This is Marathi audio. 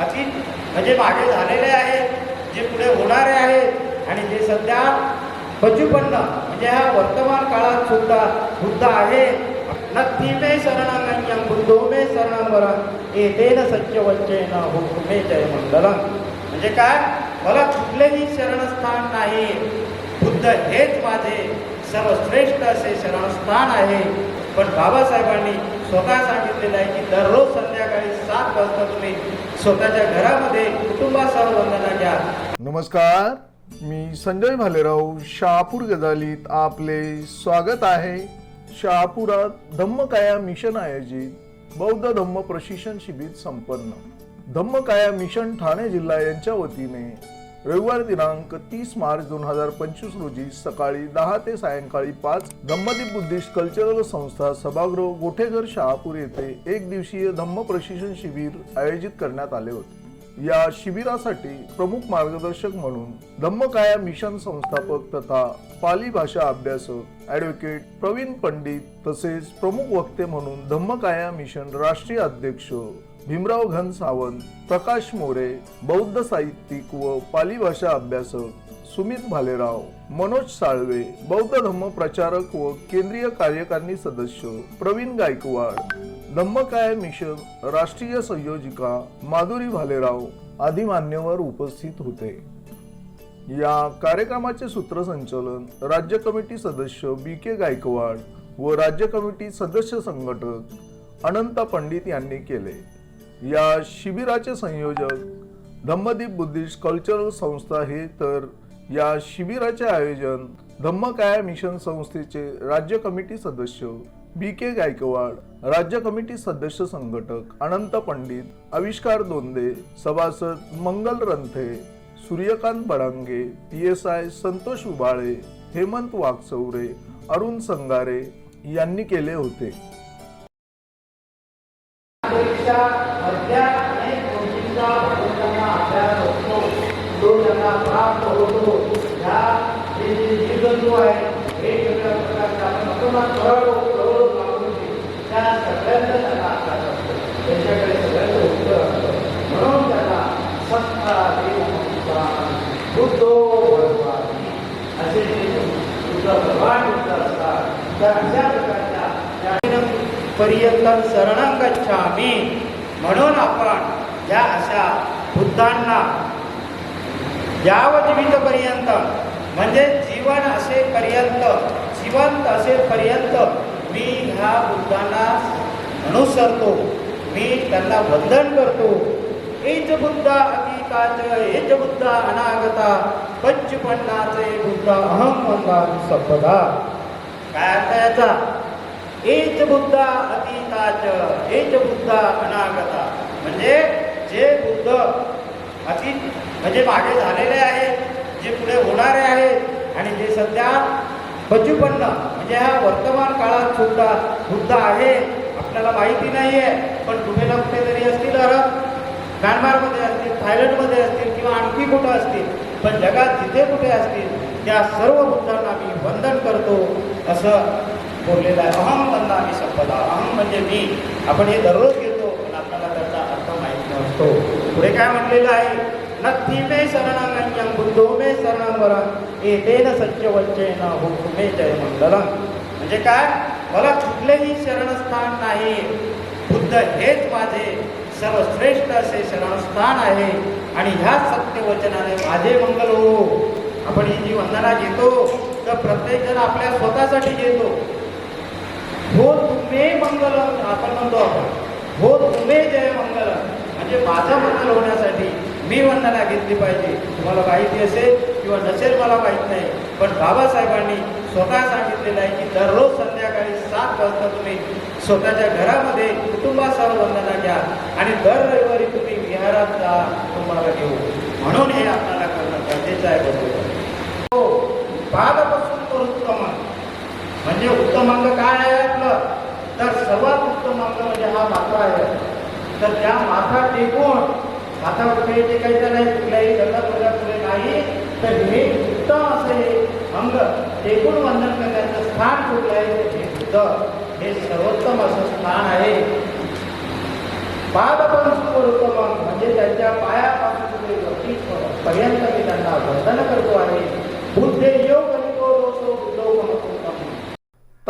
अतीत म्हणजे मागे झालेले आहेत जे पुढे होणारे आहेत आणि जे सध्या पचुपन्न म्हणजे ह्या वर्तमान काळात सुद्धा बुद्ध आहे. नक्की मे शरणं बुद्धो मे शरणं वरं एतेन सच्च वच्चेन हुकुमे जय मंगलम म्हणजे काय? मला कुठलेही शरणस्थान नाही. बुद्ध हेच माझे सर्वश्रेष्ठ असे शरणस्थान आहे. पण बाबासाहेबांनी स्वतः सांगितलेलं आहे की दररोज संध्याकाळी सात वाजता तुम्ही स्वतःच्या घरामध्ये कुटुंबासह वंदना घ्या. नमस्कार. मी संजय भालेराव शहापूर गजालीत आपले स्वागत आहे. शहापुरात धम्मकाया मिशन आयोजित बौद्ध धम्म प्रशिक्षण शिबिर संपन्न. धम्मकाया मिशन ठाणे जिल्हा यांच्या वतीने रविवार दिनांक तीस मार्च दोन हजार पंचवीस रोजी सकाळी दहा ते सायंकाळी पाच धम्मदीप बुद्धिस्ट कल्चरल संस्था सभागृह गोठेघर शहापूर येथे एक दिवसीय धम्म प्रशिक्षण शिबिर आयोजित करण्यात आले होते. या शिबिरासाठी प्रमुख मार्गदर्शक म्हणून धम्मकाया मिशन संस्थापक तथा पाली भाषा अभ्यासक ऍडव्होकेट प्रवीण पंडित तसेच प्रमुख वक्ते म्हणून धम्मकाया मिशन राष्ट्रीय अध्यक्ष भीमराव घन सावंत प्रकाश मोरे बौद्ध साहित्यिक व पाली भाषा अभ्यासक सुमित भालेराव मनोज साळवे बौद्ध धम्म प्रचारक व केंद्रीय कार्यकारिणी सदस्य प्रवीण गायकवाड धम्मकाय मिशन राष्ट्रीय संयोजिका माधुरी भालेराव आदी मान्यवर उपस्थित होते. या कार्यक्रमाचे सूत्रसंचालन राज्य कमिटी सदस्य बी के गायकवाड व राज्य कमिटी सदस्य संघटक अनंत पंडित यांनी केले. या शिबिराचे संयोजक धम्मदीप बुद्धिस्ट कल्चरल संस्था हे तर या शिबिराचे आयोजन धम्मकाया मिशन संस्थेचे राज्य कमिटी सदस्य बी के गायकवाड राज्य कमिटी सदस्य संघटक अनंत पंडित आविष्कार दोंदे सभासद Mangal Ranthe Suryakant Badange P S I Santosh Ubale Hemant Waghchaure Arun Sangare यांनी केले होते. परीक्षा मधल्या अनेक गोष्टींचा विद्यार्थ्यांना अभ्यास होतो तो त्यांना प्राप्त होतो. ह्या हे जे जीवजंतू आहे हे सगळ्या प्रकारचे आपण म्हणतो ना त्या सगळ्यांचा त्यांना अभ्यास असतो. त्यांच्याकडे सगळ्यांचं उत्तर असतं. म्हणून त्यांना सत्ता असे जे बुद्ध भगवान असतात तर अशा त्या पर्यंत शरणं गच्छामी म्हणून आपण या अशा बुद्धांना यावजीवितपर्यंत म्हणजे जीवन असेपर्यंत जिवंत असेपर्यंत मी ह्या बुद्धांना अनुसरतो. मी त्यांना वंदन करतो. एज बुद्ध अतीताच एज बुद्ध अनागता पंचपन्नाचे बुद्ध अहम वंदामी संपदा. काय अर्थ याचा? एच बुद्ध अतीताच एच बुद्ध अनागता म्हणजे जे बुद्ध अतीत म्हणजे मागे झालेले आहेत जे पुढे होणारे आहेत आणि जे सध्या पचुपन्न म्हणजे ह्या वर्तमान काळात सुद्धा बुद्ध आहे आपल्याला माहिती नाही आहे पण कुठे ना कुठेतरी असतील अरब म्यानमारमध्ये असतील थायलंडमध्ये असतील किंवा आणखी कुठं असतील पण जगात जिथे कुठे असतील त्या सर्व बुद्धांना मी वंदन करतो असं कोरलेला आहे. अहम वंदामी संपदा. अहम म्हणजे मी. आपण हे दररोज घेतो पण आपल्याला त्याचा अर्थ माहीत नसतो. पुढे काय म्हटलेलं आहे? नक्की मे शरणं बुद्धो मे शरणांवर वरं. एतेन सच्च वच्चेन हुकुमे जय मंगलम म्हणजे काय? मला कुठलेही शरणस्थान नाही. बुद्ध हेच माझे सर्वश्रेष्ठ असे शरणस्थान आहे. आणि ह्या सत्यवचनाने माझे मंगल हो. आपण ही जी वंदना घेतो तर प्रत्येक जण आपल्या स्वतःसाठी घेतो. हो तुम्ही मंगल आपण म्हणतो आपण. हो तुम्ही जय मंगल. म्हणजे माझं मंगल होण्यासाठी मी वंदना घेतली पाहिजे. तुम्हाला माहिती असेल किंवा नसेल मला माहीत नाही पण बाबासाहेबांनी स्वतः सांगितलेलं आहे की दररोज संध्याकाळी सात वाजता तुम्ही स्वतःच्या घरामध्ये कुटुंबासह वंदना घ्या आणि दर रविवारी तुम्ही विहारात जा तुम्हाला घेऊ म्हणून हे आपल्याला करणं गरजेचं आहे बरोबर हो पादपासून तर उत्तम म्हणजे उत्तम अंग काय आहे आपलं तर सर्वात म्हणजे हा माथा आहे. तर त्या माथा टेकून माथा कुठे टेकायचं नाही कुठल्याही गल्ला पुढे नाही. तर हे उत्तम असे हे अंग टेकून वंदन करण्याचं स्थान कुठलं आहे? हे बुद्ध. हे सर्वोत्तम असं स्थान आहे. पादपंचूर उत्तम म्हणजे त्यांच्या पायापासून पर्यंत मी त्यांना वंदन करतो आहे.